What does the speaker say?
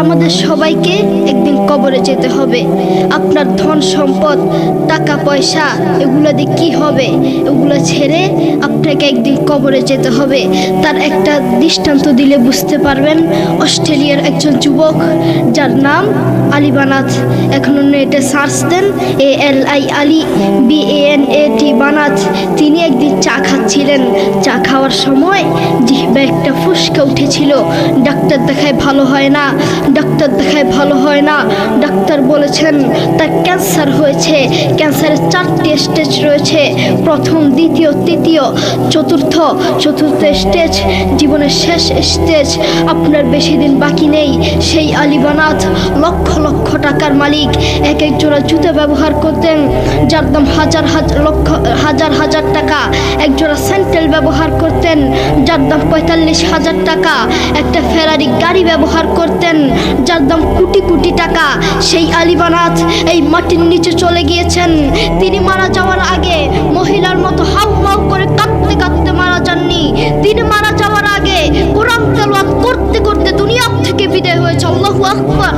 আমাদের সবাইকে একদিন কবরে যেতে হবে। আপনার ধন সম্পদ, টাকা, পয়সা, এগুলো দিয়ে কী হবে? এগুলো ছেড়ে আপনাকে একদিন কবরে যেতে হবে। তার একটা দৃষ্টান্ত দিলে বুঝতে পারবেন, অস্ট্রেলিয়ার একজন যুবক, যার নাম আলী বানাত এখন নেটে search then A L I Ali B N A T Banat. তিনি একদিন চা খাচ্ছিলেন। চা খাওয়ার সময় জিহ্বা একটা ফুসকা উঠেছিল ডাক্তার দেখায় ভালো হয় না, ডাক্তার দেখায় ভালো হয় না। ডাক্তার বলেছেন, তার ক্যান্সার হয়েছে, ক্যান্সারের চারটি স্টেজ রয়েছে, প্রথম, দ্বিতীয়, তৃতীয়, চতুর্থ চতুর্থ স্টেজ, জীবনের শেষ স্টেজ, আপনার বেশি দিন বাকি নেই। সেই আলিবানাথ লক্ষ লক্ষ টাকার মালিক, এক এক জোড়া জুতো ব্যবহার করতেন যার দাম হাজার হাজার লক্ষ, হাজার হাজার টাকা। একজোড়া স্যান্ডেল ব্যবহার করতেন। যার দাম পঁয়তাল্লিশ হাজার টাকা। একটা ফেরারি গাড়ি ব্যবহার করতেন। যার দাম কোটি কোটি টাকা। সেই আলিবানাথ এই মাটির নিচে চলে গিয়েছেন। তিনি মারা যাওয়ার আগে মহিলার মতো হাউ মাউ করে কাঁদতে কাঁদতে মারা যাননি। তিনি মারা যাওয়ার আগে কোরআন তেলাওয়াত করতে করতে দুনিয়া থেকে বিদায় হয়েছে। আল্লাহু আকবার।